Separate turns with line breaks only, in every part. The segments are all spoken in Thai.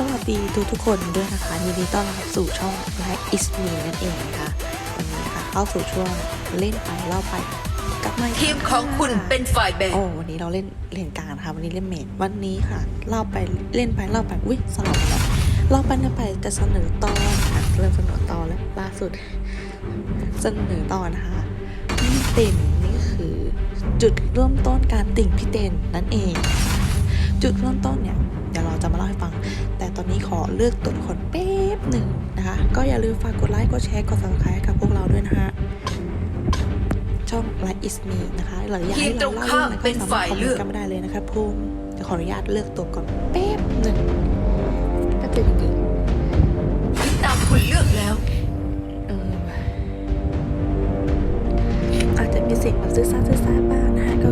สวัสดีทุกทุกๆคนด้วยนะคะยินดีต้อนรับสู่ช่อง Life is me นั่นเองนะคะวันนี้นะคะเข้าสู่ช่วงเล่นไปเล่าไปกลับมาอีก
ทีมของคุณเป็นฝ่ายแบ่ง
โอ้วันนี้เราเล่นเล่นกลางนะคะวันนี้เล่นเมดวันนี้ค่ะเล่าไปเล่นไปเล่าไปอุ้ยสลับแล้วเล่าไปเล่าไปจะเสนอตอนค่ะเริ่มเสนอตอนแล้วล่าสุดเสนอตอนนะคะพี่เต้นนี่คือจุดเริ่มต้นการติ่งพี่เต้นนั่นเอง จุดเริ่มต้นเนี่ย ขอเลือกตัวละครแป๊บหนึ่งนะคะ ก็อย่าลืมฝากกดไลค์ กดแชร์ กด subscribe กับพวกเราด้วยนะคะช่อง Like is me นะคะหรืออยากให้เราเล่าเรื่องอะไรก็สามารถคอมเมนต์กันมาได้เลยนะครับพูมจะขออนุญาตเลือกตัวก่อนแป๊บหนึ่งแป๊บเดียวจริง
ถึงตามคุณเลือกแล้ว
เอออาจจะมีเสียงแบบซื่อซ่าซื่อซ่าบ้างนะคะก็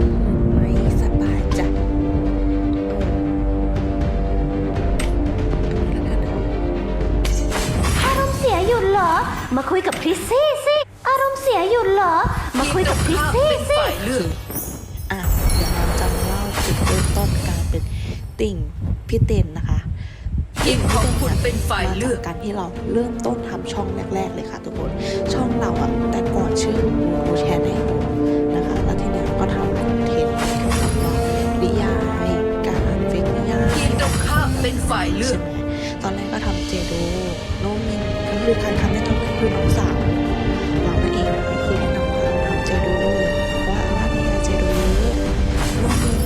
มา
คุยกับคริสซี่สิอารมณ์เสียอยู่เหรอ มาคุยกับคริสซี่
เป็น
สิ
ฝ่ายเลือก
อะเดี๋ยวเราจะมาเล่าจุดเริ่มต้นการเป็นติ่งพี่เต้นนะคะ
ทีมของคุณเป็นฝ่ายเลือก
มจการที่เราเริ่มต้นทำช่องแรก ๆ เลยค่ะทุกคน ช่องเราอะแต่ก่อนชื่อหนูแชร์ให้ดูนะคะ แล้วทีเนี้ยก็ทำคอนเทนต์เกี่ยวกับว่านิยายการอ่านเฟกนิยาย
ทีมตรงข้ามเป็นฝ่ายเลือ
ใช่
ก
ไหมตอนแรกก็ทำเจโดโนมินก็คือการทำแนะนำก็ คือน้องสาวเรานั่นเองนะคะคือแนะนำว่าทำเจโดว่าว่านิยายเจโดเยอะโนมิน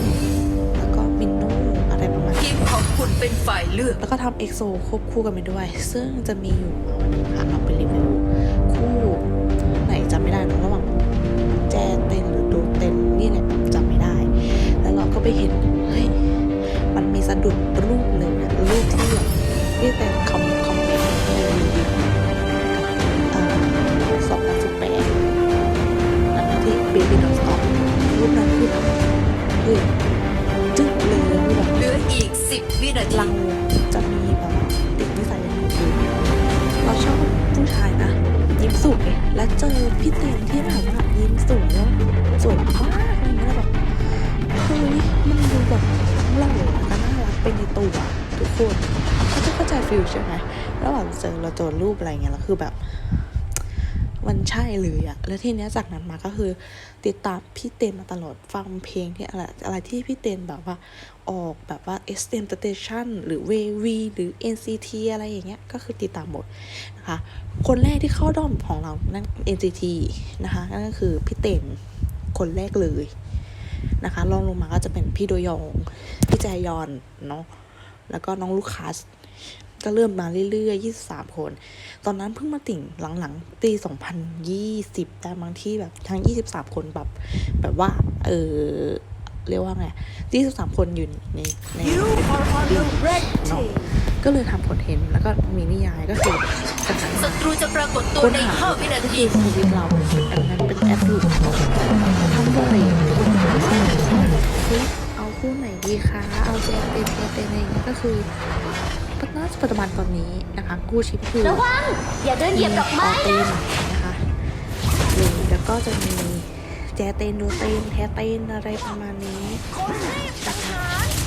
แล้วก็มินโนอะไรประมาณ
ที
นี้
มของคุณเป็นฝ่ายเลือก
แล้วก็ทำเอ็กโซควบคู่กันไปด้วย ซึ่งจะมีอยู่วันนี้ค่ะเราไปรีวิว วินาทีเราจะมีแบบติดนิสัยอย่างหนึงคือเราชอบผู้ชายนะยิ้มสวยแล้วเจอพี่เต็มที่แบบว่ายิ้มสวยแล้วสวยมากอะไรเงี้ยแบบเฮ้ยมันดูแบบหล่อแล้วก็น่ารักเป็นในตัวทุกคนเขาจะเข้าใจฟิลใช่ไหมแล้วแบบเจอเราเจอรูปอะไรเงี้ยแล้วคือแบบ มันใช่เลยอะแล้วทีเนี้ยจากนั้นมาก็คือติดตามพี่เต้นมาตลอดฟังเพลงที่อะไรอะไรที่พี่เต้นแบบว่าออกแบบว่า SM Station หรือ VV หรือ NCT อะไรอย่างเงี้ยก็คือติดตามหมดนะคะ คนแรกที่เข้าด้อมของเรานั่น NCT นะคะนั่นก็คือพี่เต้นคนแรกเลยนะคะรองลงมาก็จะเป็นพี่โดยอง พี่แจยอนเนาะแล้วก็น้องลูคัส ก็เริ่มมาเรื่อยๆ 23 คน ตอนนั้นเพิ่งมาติ่งหลังๆปี2020 แต่บางที่แบบทั้ง 23 คนแบบแบบว่า เออเรียกว่าไง23คนอยู่ในในเนาะก็เลยทำคอนเทนต์แล้วก็มีนิยายก็คือจากนั้น
ศัตรูจะปรากฏตัว
ค้น
ใน
หา
5วินา
ก็
ที
คือโควิดเราเป็นอันนั้นเป็นแอปหลุดทำบ่อยเฮ้ยเอาคู่ไหนดีคะ เอาเจเต็นเจเต็นอะไรอย่างเงี้ยก็คือน่าจะ ปัจจุบันตอนนี้นะคะคู่ชิปคือ
ระวังอย่าเดินเหยียบดอกไม้
เต้นนะคะหรือแล้วก็จะมีแจเต้นโดเต้นแทเต้นอะไรประมาณนี้นะคะ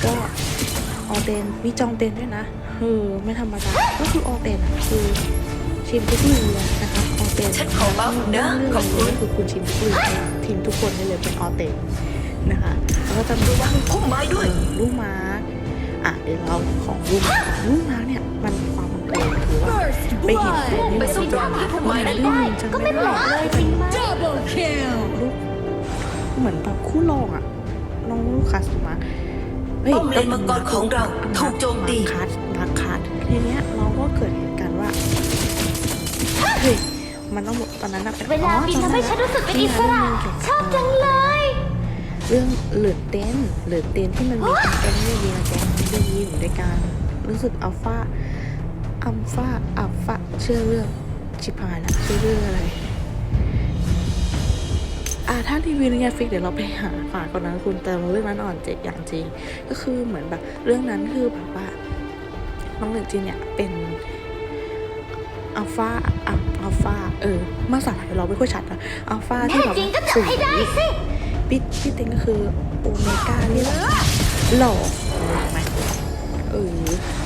ก็ออเดนมีจองเต้นด้วยนะเออไม่ธรรมดาก็คือออเดนคือชิมทุกเรือนะคะออเดน
ฉันขอบัฟนะขอบคุณ
ก็คือคุณชิมทุกเรือทีมทุกคนได้เลยเป็นออเดนนะคะแล้วก็จะมี
ระวังพุ่มไม้ด้วย
ลูกม้า อะเดี๋ยวเราของลูกม้าลูกม้าเนี่ยมันความบังเอิญคือว่าไปเห็นคนที่
ไป
แบบ
สู้ตรงที่พุ่มไม้นั้น
ได้ก็ไม่แปลกเลยจริงไหมลูกเหมือนแบบคู่รองอะน้องลูกคัสมาเฮ้ย
ป้นมังกรของเราถูกโจมตี
คัสมาคัสทีเนี้ยเราก็เกิดเหตุการณ์ว่าเฮ้ยมันต้องตอนนั้นอะเป็น
เวลาบินทำให้ฉันรู้สึกเป็นอิสระชอบจังเลย
เรื่องเหลือเต้นเหลือเต้นที่มันมีการเต้นเรื่องยีนะแก เรื่องยีอยู่ด้วยกันรู้สึกอัลฟาอัลฟาอัลฟาเชื่อเรื่องชิพายละชื่อเรื่องอะไรอ่าถ้ารีวิวในเน็ตฟิกเดี๋ยวเราไปหาฝากก่อนนะคุณแต่เรื่องนั้นอ่อนเจ็ดอย่างจริง ก็คือเหมือนแบบเรื่องนั้นคือแบบว่าน้องหนึ่งจีนเนี่ยเป็นอัลฟาอัลอัลฟาเออมาสาไทยเราไม่ค่อยชัดนะอัลฟาที่แบบ
แน่จริงก็
ว่า
จับให้ได้สิ
พี่พี่เต็งก็คือโอเมก้าที่แบบหล่อไหม เออ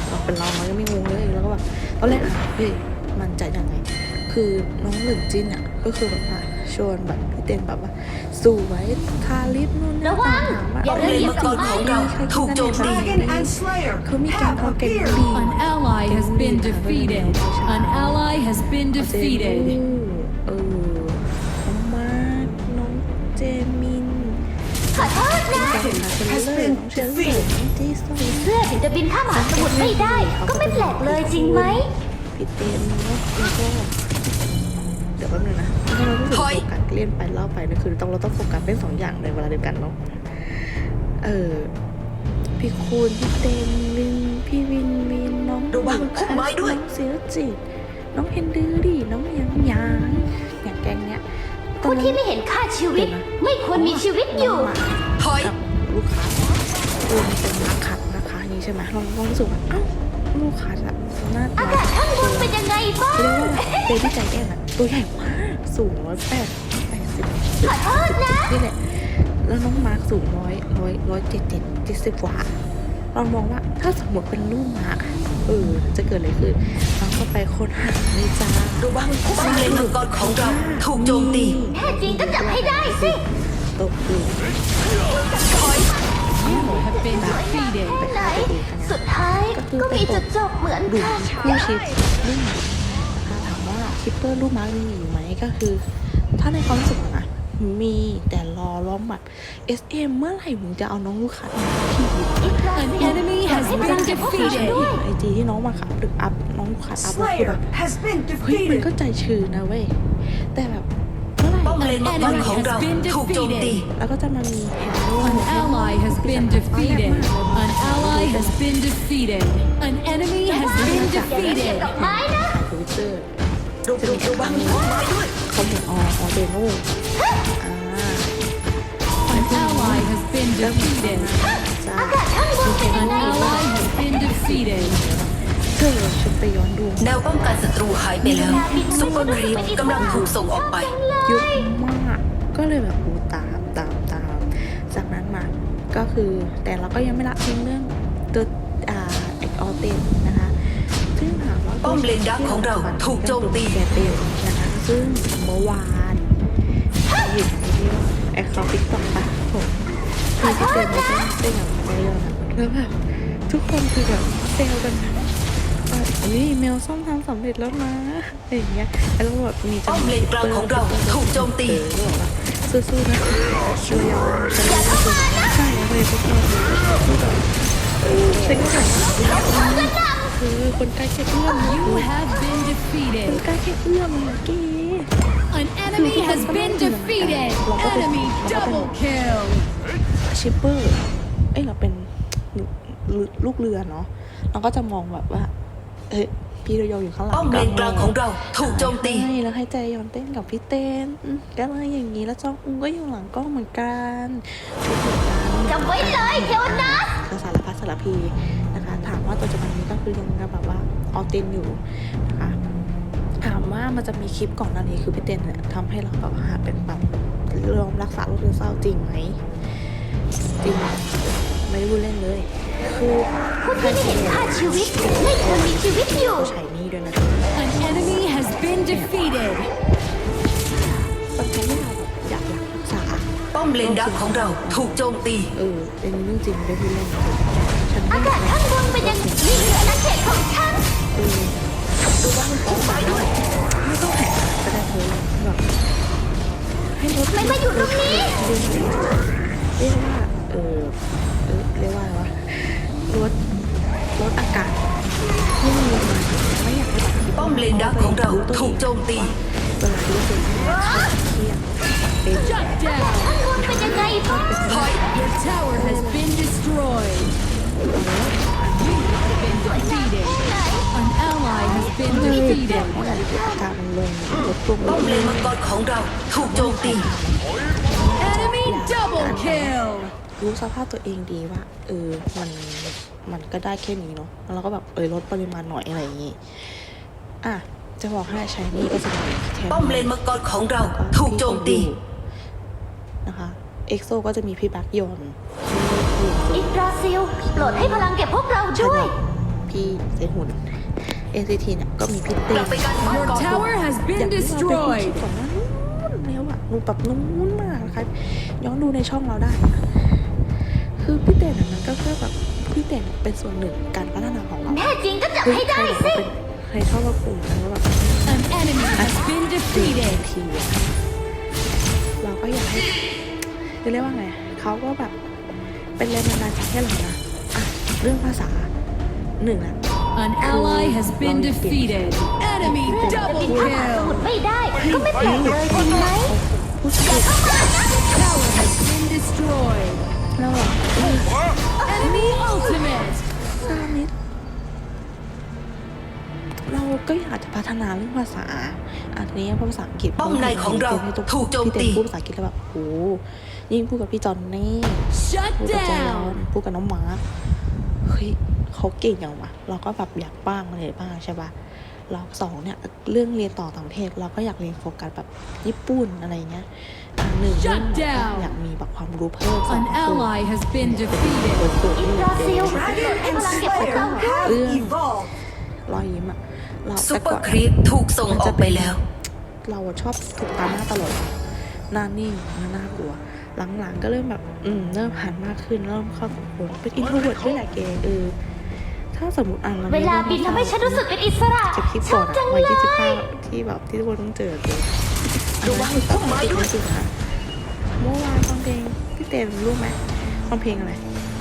เราเป็นเราเรายังไม่งงเลยแล้วก็แบบตอนแรกเฮ้ยมันจะยังไง คือน้องหลึงจิ้นอะก็คือแบบว่าชวนแบบพี่เต้นแบบว่าสู่ไวยทาลิปนู่นนี่
ระวัง
ถามว่า
อย่า
ป้อม
เดิน
เลน
เหยีย
มั
บ
งกรของเราถูกโจมตี
Dragon and Slayer
คือมีการเอาเก่งดี
An ally has been defeated. An ally has been defeated.
ขอโทษนะ
การหาคนเลิศน้องเชนเซ่ที่สวย
เพื่อถึงจะบินข้ามมหาสมุทรไม่ได้ ก็ไม่แปลกเลยจริงไหม
พี่เต้นเนาะแล้วก็เดี๋ยวแป๊บนึงนะถ้าเรารู้สึก
ถอย
โฟกัสเล่นไปเล่าไปนะคือต้องเราต้องโฟกัสเป็นสองอย่างในเวลาเดียวกันเนาะเออพี่คูณพี่เต้นวินพี่วินวินน้อง
ระวังพุ่มไม้ด้วย
น้องเสียจิตน้องเฮนดือดิน้องยังยังอย่างแกงเนี้ย
ผู้ที่ไม่เห็นค่าชีวิต ไม่ควรมีชีวิตอยู่
ถอย
กับลูกค้าเออมันเป็นนักขัดนะคะอย่างนี้ใช่ไหมเราเรารู้สึกว่าเอ้าลูกค้าอะหน้าตา
อากาศข้างบนเป็นยังไงบ้าง
เรียกว่าเบบี้ใจแอนอะตัวใหญ่มากสูงร้อยแปดแปดสิบ
ขอโทษนะ
นี่แหละแล้วน้องมาร์คสูงร้อยร้อยร้อยเจ็ดเจ็ดเจ็ดสิบกว่าเรามองว่าถ้าสมมติเป็นลูกมาร์ค เออจะเกิดอะไรขึ้นน้องก็ไปค้นหาในจ้า
ระวังป้อมเลนมังกรของเราถูกโจมตี
แท้จริงก็จับให้ได้สิ
ตกอยู่
ถอย
You have been defeated.
ไหนสุดท้ายก็มีจุดจบเหมือน
ดู
กัน
คู่ชิปลูกหมานะคะถามว่าคิปเปอร์ลูกมาร์คมีอยู่ไหมก็คือ ถ้าในความรู้สึกอะ มีแต่รอร้อมแบบ SM เมื่อไหร่มึงจะเอาน้องลูกค้ามาพี่
An enemy has been
ไอ
defeated.
จีที่น้องมาขับหรืออัพน้องลูกค้าอัพแล้วคือแบ
Slayer
บ
has been
เฮ้ยมันก็
defeated.
ใจชื้นนะเว้ย แต่แบบเมื่อไหร่
ป้อมเลนมังกรของเราถูกโจมตี
แล้วก็จะมามีแฮร์รี่
An ally has been defeated. An ally has been defeated. An enemy has been
อย่าเทียบ
defeated.
กับไม้นะ
ทวิตเตอร์
ระวังพุ่มไม้ด้วย
เขาเห็นออออเดโน่อ่า
An ally has been defeated.
จ้า
อากาศข้างบนเป็นยั
An ally has been defeated.
เธอชุดไปย้อนดู
แนวป้องกันศัตรูหายไปแล้วซุปเปอร์ครีปกำลังถูกส่งออกไป
เยอะมากก็เลยแบบดูตามตามตามจากนั้นมาก็คือแต่เราก็ยังไม่ละทิ้งเรื่องตัวอ่าเอ็กออเตนนะคะซึ่งถามว่า
ป้อมเลนดักของเราถูกโจมตี
แกเตนนะคะซึ่งเมื่อวาน แอคเคาท์ติ๊กต็อกปะผมคือที่เต้นมาเต้นเต้นอย่างไรเลยนะแล้วแบบทุกคนคือแบบเซลกันนะว่าเฮ้ยเมลส้มทำสำเร็จแล้วนะอะไรอย่างเงี้ยแล้วก็แบบมีจั
ป้อมเลนกลางของเราถูกโจมตี
เออบอกว่าสู้ๆนะช่วยยอมฉันสู้ใช่เลยพวกเราฉันก็แบบคือคนใกล้แค่เอื้อม
You have been
คน
defeated.
ใกล้แค่เอื้อมเมื่อกี้
An enemy has been defeated. Enemy double kill.
ชิปเปอร์เอ้ยเราเป็นลูกเรือเนาะเราก็จะมองแบบว่าเอ้ยพี่เราโยอยู่ข้างหลัง
ป้อมเลนกลางของเราถูกโจมตี
ใช่แล้วให้ใจยอนเต้นกับพี่เต้นอืมก็เลยอย่างนี้แล้วจองอุงก็อยู่หลังกล้องเหมือนกันชุดเหมือนกัน
จำไว้เลยเทวนัส
คือสารพัดสารพีนะคะ ถามว่าปัจจุบันนี้ก็คือยังแบบว่าออเต้นอยู่นะคะถา มว่ามันจะมีคลิปก่อนหน้านี้คือพี่เต้นเนี่ยทำให้เราแบบหาเป็นแบบเรื่องรักษาโรคซึมเศร้าจริงไหมจริงไม่ได้พูดเล่นเลย คือ
ผู้ที่ไม่เห็นค่าชีวิตไม่ควรมีชีวิตอยู่
เขาใช้หนี่ด้วยนะ
An enemy has been defeated.
มันใช้เวลาแบบอยากรักษา
ป้อมเลนดักของเราถูกโจมตี
เออเป็นเรื่องจริงไม่ได้พูดเล่นฉันไม่
อากาศข้างบนเป็นยังนี่คืออาณาเขตของฉัน
เออ
ระวังพุ่มไม้ด้วย
ให้รถ
มันมาอยู่ตรงนี้
เรียกว่าเออเออเรียกว่าอะไรวะรถรถอากาศที่มันมีมาไม่อยากให้แบบคิด
ป้อมเลนดักของเราถูกโจมตี
เวลาที่เราเจอเครียดเป็น
Shut down.
ข้างบนเป็นยังไงบ้าง
ถอย
Your tower has been destroyed. You have been defeated. An ally has been
เว
defeated.
ลาที่อากาศมันลงรถลง
ป้อมเลนมังกรของเราถูกโจมตี
Enemy double kill.
รู้สภาพตัวเองดีว่า เออ มัน มันก็ได้แค่นี้เนาะแล้วเราก็แบบ เออลดปริมาณหน่อยอะไรอย่างงี้ อะ จะบอกให้ใช้นี่ก็จะมีแทน
ป้อมเลนมังกรของเราถูกโจมตี
นะคะ เอ็กโซก็จะมีพี่แบ็กยอน
อิกราซิลโปรดให้พลังแก่พวกเราด้วย
พี่ที่เซหุ่น NCT เนี่ยก็มีพี่เต้
กลับไปการบ้าน
Your
ก่อน
tower has
อ
been
ย่างที่เราได้พูด
destroyed.
ก่อนหน้านู้นแล้วอะหนูแบบนู้นมากนะคะย้อนดูในช่องเราได้ คือพี่เต้นอะมันก็แค่แบบพี่เต้นเป็นส่วนหนึ่งการพัฒนาของเรา
แน่จริงก็จับ
เฮ้ย
ให้
ใคร
ได้
บอก
สิ
ว่าเป็นใครชอบว่ากลุ่มแล้วแบบ
An enemy has been
ดี
defeated.
ทีอะเราก็อยากให้จะเรียกว่าไงเขาก็แบบเป็นแรงบันดาลใจให้เรานะอะเรื่องภาษาหนึ่งอะ
An ally has been defeated. Enemy
จะ
double
บินข้ามหาสมุทร
kill.
ไม่ได้ ก็ไม่แปลกเลยจริงไหม
พูดผิด
Tower has been destroyed.
แล้วอะ
Enemy ultimate.
ซานิดเราก็อยากจะพัฒนาเรื่องภาษาอันนี้ภาษาอังกฤษ
ป้อมในของเราถูกโจมตี
พี่เต้นพูดภาษาอังกฤษแล้วแบบโอ้ยิ่งพูดกับพี่จอนนี่
Shut
พูดกับจอน
down.
พูดกับน้องมาร์ค เฮ้ยเขาเก่งอย่างวะเราก็แบบอยากบ้างอะไรบ้างใช่ปะเราสองเนี่ยเรื่องเรียนต่อต่างประเทศเราก็อยากเรียนโฟกัสแบบญี่ปุ่นอะไรเงี้ยอันหนึ่ง
Shut
เรื่อง
down
อยากมีแบบความรู้เพิ่มสอง
An
คือ
ally has been defeated.
เปิดเปิด
อิน
เรื่
บราซิล
อง
พลังเก็บของเราด้วย
เรื่องรอยยิ้มอะเรา
ซุป
แต่
เปอ
ก่อน
ร์ครีปถูกส่งออกไปแล้ว
เราอะชอบถูกตามหน้าตลอดหน้านิ่งแล้วน่ากลัว หลังๆ ก็เริ่มแบบอืมเริ่มหันมากขึ้นเริ่มเข้าสังคมเป็นอินโทรเวิร์ดด้วยแหละเกเออถ้าสมมติอ่านเรา
เวลาบินทำให้ฉันรู้สึกเป็นอิสระ
เก็บคลิป
ช
ก่
อ
อบน
จั
อะ
ง
วัย
เล
ยี่สิบ
ย
ห้าที่แบบที่ทุกคนต้องเจอเลยระวังพุ่มไม้ด้วยจริงค่ะเมื่อวานฟังเพลงพี่เต็มรู้ไหมฟังเพลงอะไร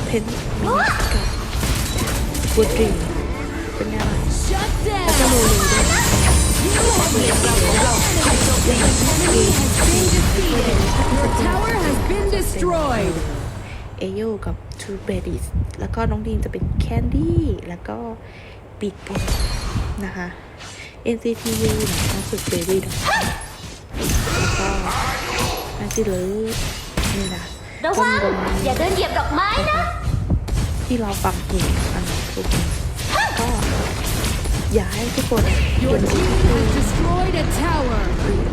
เพนมินิกับกูดรีเป็นไงล่ะ
Shut
จะโม
down.
โลด้วย เอโยกับทูเบดิสแล้วก็น้องดีมจะเป็นแคนดี้แล้วก็บิ๊กบอนะคะ NCTU นะน้องสุดเบบี้นะแล้วก็นันจิเลอนี่นะ
ระ
ก็
วัง
มีประมาณ
อย่าเดินเหยียบดอกไม้นะ
ที่เราฟังเพลงอันทุกคนก็ อยากให้ทุกคนเขียน
team has destroyed a tower.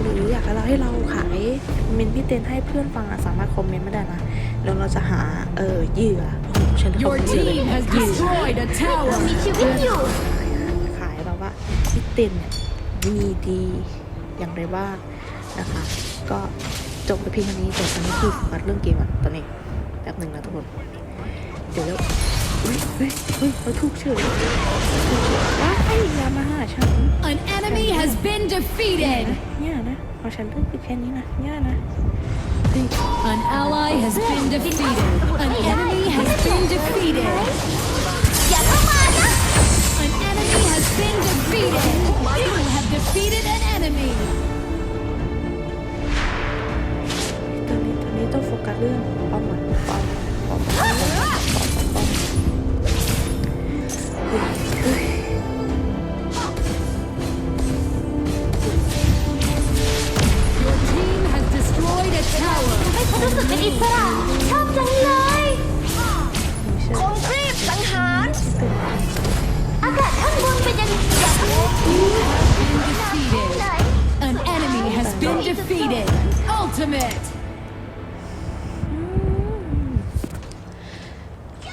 หรืออยากให้เราให้เราขายเมนพี่เต้นให้เพื่อนฟังอะสามารถคอมเมนต์มาได้นะแล้วเราจะหาเออเหยื่อโอ้โหฉัน
Your
คอมเมนเลย
team has destroyed a
เรามีชีวิตอยู่
ขายขายแบบว่าพี่เต้นเนี่ยมีดีอย่างไรบ้างนะคะ ก็จบไปเพียงเท่านี้แต่ตอนนี้คือโฟกัสเรื่องเกมอะตอนนี้แป๊บหนึ่งนะทุกคนเดี๋ยวแล้ว เฮ้ยเฮ้ยเฮ้ยเราถูกเฉยถูกเฉยว้ายอย่ามาหาฉัน
An enemy has been defeated.
เนี่ยนะพอฉันเลือกคือแค่นี้นะเนี่ยนะเฮ้ย
An ally has been defeated. An enemy has been defeated.
อย่าเข้ามานะ
An enemy has been defeated. You have defeated an enemy.
ตอนนี้ตอนนี้ต้องโฟกัสเรื่องป้อมก่อ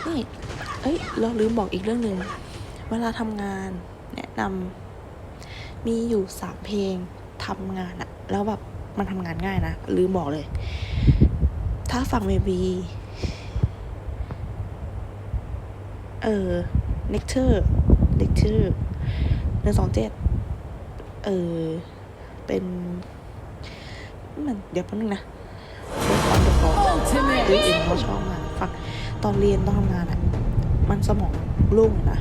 นี่เอ้
ยเรา
ลืมบอกอีกเรื่องหนึ่งเวลาทำงานแนะนำมีอยู่สามเพลงทำงานอะแล้วแบบมันทำงานง่ายนะลืมบอกเลย ถ้าฟังเมบีเออเ e กเ u อร์เ e กเ u อร์หนึ่งสองเจ็ดเออ เป็นมันเดี๋ยวแป๊บนึงนะเดี๋ยวฟังเดี๋ยวฟัง
Ultimate.
เองเขาชอบมากฟัง ตอนเรียนตอนทำงานอะมันสมองโล่งนะ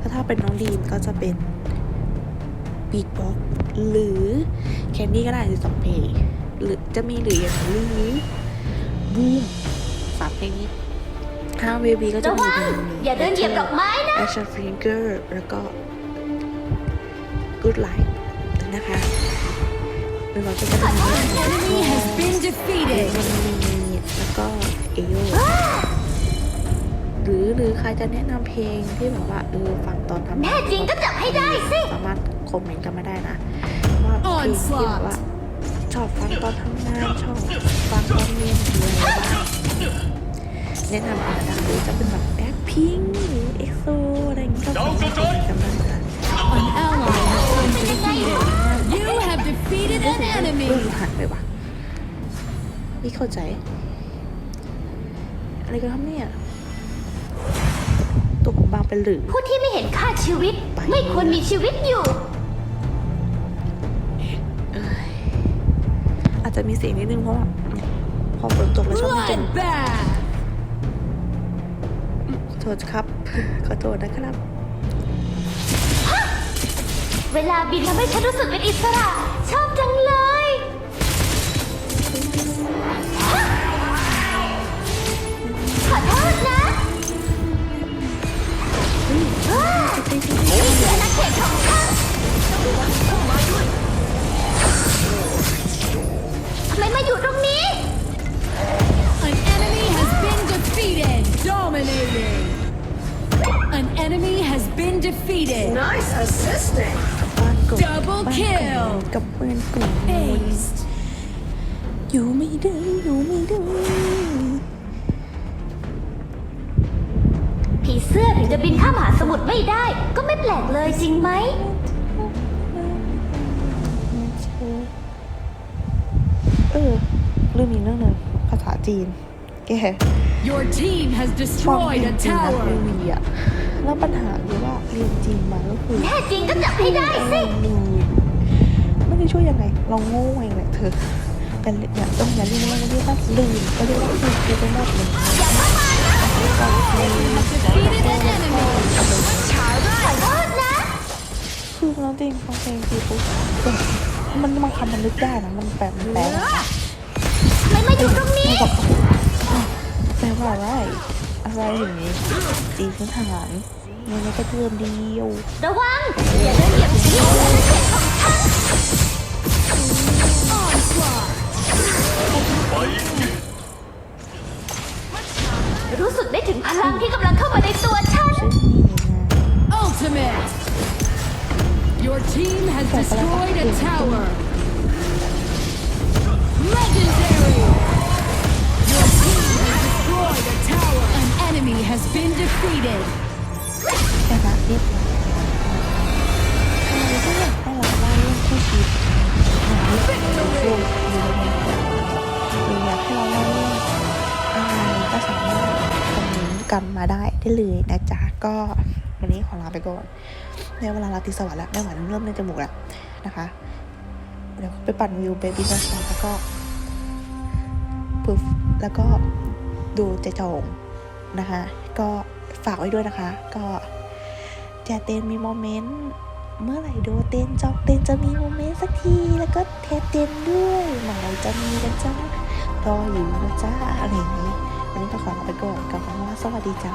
ถ้าถ้าเป็นน้องดีมก็จะเป็นบีทบ็อกหรือแคนดี้ก็ได้สิสองเพลงหรือจะมีหรืออย่างหรือบูมสามเพลงนี้ถ้าเวบีก็จะ
ระ
มี
วัง
เพลง
อย่าเดินเหยียบดอกไม้นะ
แอชฟิงเกอร์แล้วก็ Good Life นะคะเป็นเราจะเป็น
An enemy has been
เด
defeated.
มันมีแล้วก็เอโยหือหรือใครจะแนะนำเพลงที่แบบว่าเออฟังตอนทำ
แน่จริงก็จับให้ได้สิ
สามารถคอมเมนต์กันมาได้นะว่าเพลงที่แบบว่าชอบฟังตอนทำงานชอบฟังตอนเรียนอะไรบ้างแนะนำอาจจะหรือจะเป็นแบบแบ็คพิงเอ็กโซอะไรเงี้ยก็ฟังกันได้
นะ An ally has been defeated. You
have defeated an enemy. ผ่นไปว่ะไม่เข้าใจ อะไรกันครับเนี่ย ตัวผมบางเป็นหรือ
ผู้ที่ไม่เห็นค่าชีวิต ไม่ควรมีชีวิตอยู่
อาจจะมีเสียงนิดนึงเพราะว่าเนี่ยพอฝนตกแล้วชอบมีเสียง
Bloodbath!
ขอโทษครับ ขอโทษนะครับ
เวลาบินทำให้ฉันรู้สึกเป็นอิสระ ชอบจังเลยขอโทษนะ ทำไมมาอยู่ตรงนี้
An enemy has been defeated! Dominating! An enemy has been defeated!
บ้านกบ
Double
บ้าน
kill
กับเพื่อนกลุ่ม
Aced!
อยู่ไม่ได้อยู่ไม่ได้
เสื้อถึงจะบินข้ามมหาสมุทรไม่ได้ ก็ไม่แปลกเลยจริงไหม
เออเรื่องนี้เรื่องหนึ่งภาษาจีนแก
Your team has
ฟัง
destroyed
เรีย
a
นจีนนะ
tower!
เรีวีอะแล้วปัญหาคือว่าเรียนจีนมาก็คือ
แน่จริงก็จับให้ได้สิ
ไม่ได้ช่วยยังไง เราโง่เองแหละเธอแต่เนี่ยต้องอย่าเรียกว่าเรียกว่าลืมก็เรียกว่าลืมคือเป็นแบบหนึ่ง
Defeated an enemy!
ขอโทษนะ
คือเราจริงฟังเพลงจีปุ๊บมันบางคำมันนึกได้นะมันแปลมันแปล
ทไมมาอยู่ตรงนี้
แปลว่าอะไรอะไรอย่างนี้จีนพื้นฐานเนี่ยมันก็เพิ่มเดียว
ระวังอย่าเดินเหยียบชิ้นอาเขตของฉัน งพลังที่กำลังเข้ามาในตัวฉัน
ซึ่งนี่ไง
Ultimate! Your team has destroyed a tower! Legendary! Your team has destroyed a tower! An enemy has been defeated!
ชนะเรียบร้อยทำไมไม่อยากให้เราเล่าเรื่องคู่ชีวิตอย่างนี้เป็นโลกหรืออะไรหรืออยากให้เราเล่า อมเมนต์กันมาได้ได้เลยนะจ๊ะก็วันนี้ขอลาไปก่อนในเวลาราตรีสวัสดิ์แล้วได้หวานเริ่มในจมูกแล้วนะคะเดี๋ยวไปปั่นวิวเบบี้ซัสแล้วก็ปุ๊บแล้วก็ดูเจจงนะคะ ก็ฝากไว้ด้วยนะคะ ก็จะเต้นมีโมเมนต์เมื่อไหร่ดูเต้นจอกเต้นจะมีโมเมนต์สักที แล้วก็เทสเต้นด้วยเมื่อไหร่จะมีกันจ้ารออยู่นะจ้าอะไรอย่างนี้ นี้ก็ขอลาไปก่อนกับคำว่าสวัสดีจ้า